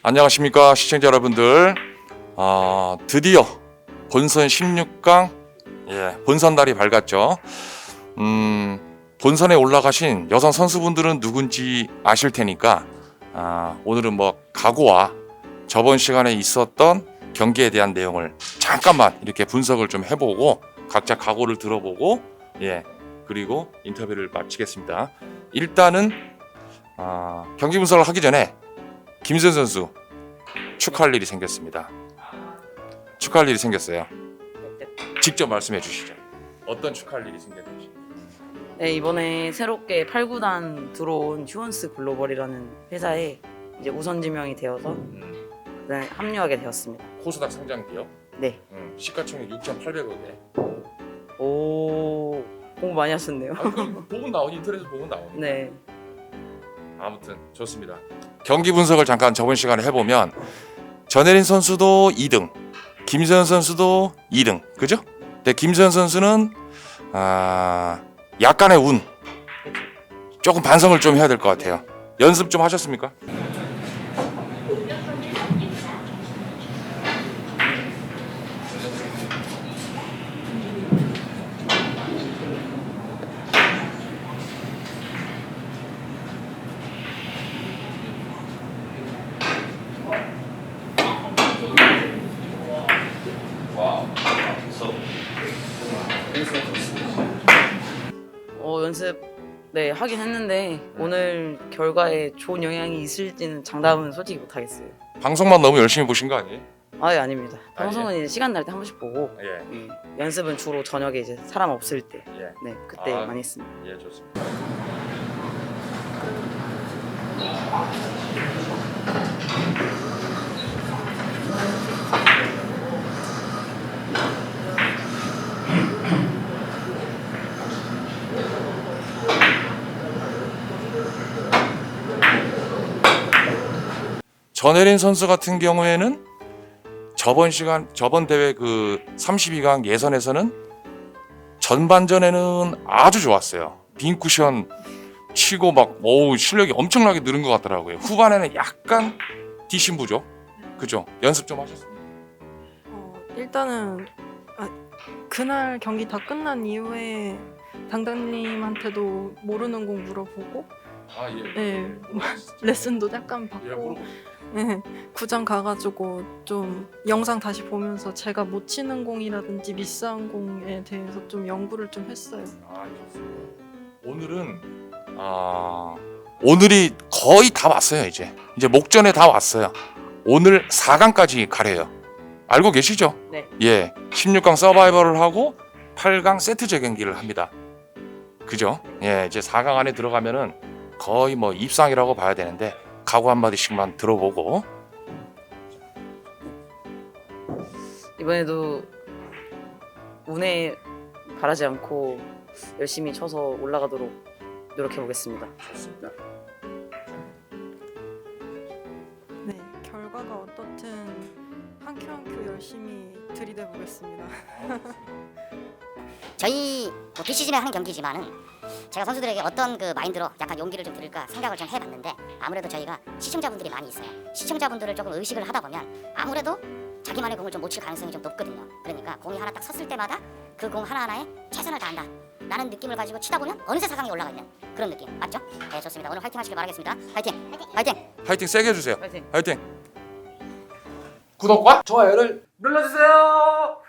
안녕하십니까 시청자 여러분들. 아, 드디어 본선 16강 예, 본선 날이 밝았죠. 음, 본선에 올라가신 여성 선수분들은 누군지 아실 테니까 아, 오늘은 뭐 각오와 저번 시간에 있었던 경기에 대한 내용을 잠깐만 이렇게 분석을 좀 해보고 각자 각오를 들어보고 예 그리고 인터뷰를 마치겠습니다. 일단은 아, 경기 분석을 하기 전에 김선 선수 축하할 일이 생겼습니다. 축하할 일이 생겼어요. 직접 말씀해 주시죠. 어떤 축하할 일이 생겼는지. 네 이번에 새롭게 8구단 들어온 휴원스 글로벌이라는 회사에 이제 우선 지명이 되어서 음, 네, 합류하게 되었습니다. 코스닥 상장 기업. 네. 음, 시가총액 6,800억에. 오 공부 많이 하셨네요. 아, 그 보면 나오니 인터넷에 보면 나오니. 네. 아무튼 좋습니다. 경기 분석을 잠깐 저번 시간에 해보면 전혜린 선수도 2등, 김세현 선수도 2등, 그죠? 근데 김세현 선수는 아 약간의 운, 조금 반성을 좀 해야 될 것 같아요. 연습 좀 하셨습니까? 어 연습 네 하긴 했는데 오늘 결과에 좋은 영향이 있을지는 장담은 솔직히 못 하겠어요. 방송만 너무 열심히 보신 거 아니에요? 아예 아닙니다. 방송은 이제 시간 날 때 한 번씩 보고 예, 음, 연습은 주로 저녁에 이제 사람 없을 때 예, 네 그때 아. 많이 했습니다. 예, 좋습니다. 전혜린 선수 같은 경우에는 저번 시간 저번 대회 그 32강 예선에서는 전반전에는 아주 좋았어요. 빈 쿠션 치고 막 어우 실력이 엄청나게 늘은 것 같더라고요. 후반에는 약간 뒤신부죠. 그죠? 연습 좀 하셨습니다. 어, 일단은 아, 그날 경기 다 끝난 이후에 당당님한테도 모르는 곡 물어보고 아 예. 네, 레슨도 약간 예, 받고 물어보세요. 네, 구장 가가지고 좀 영상 다시 보면서 제가 못 치는 공이라든지 미스한 공에 대해서 좀 연구를 좀 했어요. 아, 좋습니다. 오늘은 아 오늘이 거의 다 왔어요 이제 이제 목전에 다 왔어요. 오늘 4강까지 가래요. 알고 계시죠? 네. 예, 16강 서바이벌을 하고 8강 세트 재경기를 합니다. 그죠? 예, 이제 4강 안에 들어가면은 거의 뭐 입상이라고 봐야 되는데 각오 한 마디씩만 들어보고 이번에도 운에 바라지 않고 열심히 쳐서 올라가도록 노력해 보겠습니다. 좋습니다. 네, 결과가 어떻든 한 큐 한 큐 열심히 들이대 보겠습니다. 저희 뭐 비시즌에 하는 경기지만은 제가 선수들에게 어떤 그 마인드로 약간 용기를 좀 드릴까 생각을 좀 해봤는데 아무래도 저희가 시청자분들이 많이 있어요. 시청자분들을 조금 의식을 하다 보면 아무래도 자기만의 공을 좀 못 칠 가능성이 좀 높거든요. 그러니까 공이 하나 딱 섰을 때마다 그 공 하나하나에 최선을 다한다. 라는 느낌을 가지고 치다 보면 어느새 4강에 올라가 있는 그런 느낌 맞죠? 네 좋습니다. 오늘 화이팅 하시길 바라겠습니다. 화이팅! 화이팅! 화이팅 세게 해주세요. 화이팅. 구독과 좋아요를 눌러주세요.